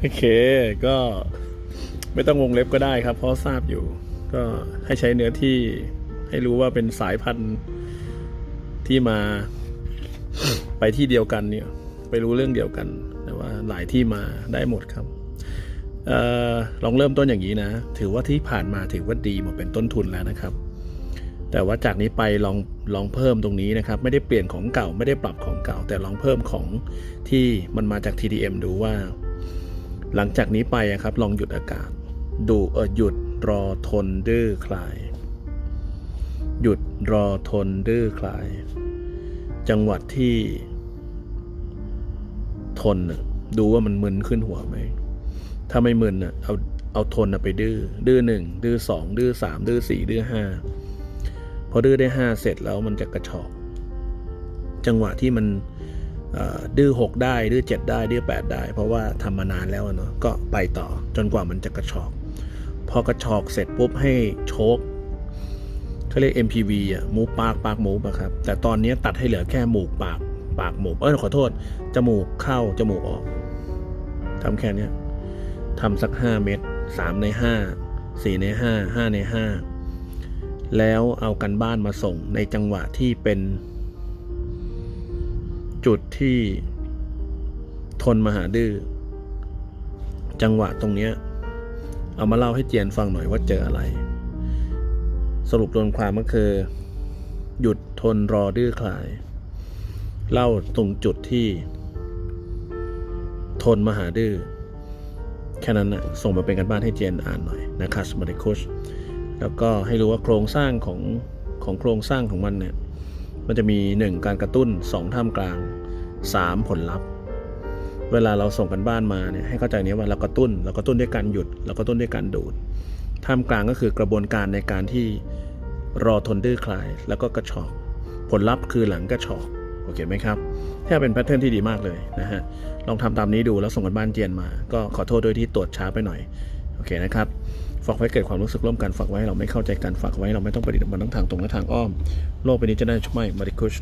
โอเค ก็ไม่ต้องวงเล็บก็ได้ครับ เพราะทราบอยู่ ก็ให้ใช้เนื้อที่ให้รู้ว่าเป็นสายพันธุ์ที่มาไปที่เดียวกันเนี่ย ไปรู้เรื่องเดียวกัน แต่ว่าหลายที่มาได้หมดครับเออลองเริ่มต้นอย่างนี้นะ ถือว่าที่ผ่านมาถือว่าดีหมดเป็นต้นทุนแล้วนะครับ แต่ว่าจากนี้ไปลองลองเพิ่มตรงนี้นะครับ ไม่ได้เปลี่ยนของเก่าไม่ได้ปรับของเก่า แต่ลองเพิ่มของที่มันมาจาก TDM ดูว่า หลังจากนี้ไปอะครับ ลองหยุดอากาศ ดูเออหยุดรอทนดื้อคลาย หยุดรอทนดื้อคลาย จังหวัดที่ ทนน่ะดูว่ามันมึนขึ้นหัวไหม ถ้าไม่มึนน่ะเอาเอาทนไปดื้อดื้อหนึ่งดื้อสองดื้อสามดื้อสี่ดื้อห้าพอดื้อได้ห้าเสร็จแล้วมันจะกระชอก จังหวะที่มัน ดื้อหกได้ดื้อเจ็ดได้ดื้อแปดได้ เพราะว่าทำมานานแล้วเนาะก็ไปต่อจนกว่ามันจะกระชอก พอกระชอกเสร็จปุ๊บให้โชกเขาเรียก MPV อะมูปากปากหมูปะครับ แต่ตอนนี้ตัดให้เหลือแค่หมูปากปากหมูเออขอโทษ จมูกเข้า จมูกออกทำแค่นี้ทำสักห้าเม็ดสามในห้าสี่ในห้าห้าในห้าแล้วเอากันบ้านมาส่งในจังหวะที่เป็น จุดที่ทนมหาดื้อจังหวะตรงเนี้ย เอามาเล่าให้เจียนฟังหน่อยว่าเจออะไร สรุปรวมความก็คือ หยุดทนรอดื้อคลาย เล่าตรงจุดที่ ทนมหาดื้อแค่นั้นนะส่งมาเป็นกันบ้านให้เจนอ่านหน่อยนะครับสมาร์ทโคชแล้วก็ให้รู้ว่าโครงสร้างของของโครงสร้างของมันเนี่ย มันจะมี 1 การกระตุ้น 2 ท่ามกลาง 3 ผลลัพธ์ เวลาเราส่งกันบ้านมาเนี่ยให้เข้าใจเนี้ยว่าเรากระตุ้นเรากระตุ้นด้วยการหยุดเรากระตุ้นด้วยการดูด ท่ามกลางก็คือกระบวนการในการที่รอทนดื้อคลาย แล้วก็กระชอกผลลัพธ์คือหลังกระชอกโอเคไหมครับถ้าเป็นแพทเทิร์นที่ดีมากเลยนะฮะลองทำตามนี้ดูแล้วส่งกันบ้านเจียนมา ก็ขอโทษด้วยที่ตรวจช้าไปหน่อย โอเคนะครับฝากไว้เกิดความรู้สึกร่วมกันฝากไว้เราไม่เข้าใจกันฝากไว้เราไม่ต้องปฏิบัติมันทั้งทางตรงและทางอ้อม โลกใบนี้จะได้ช่วยมาริคุช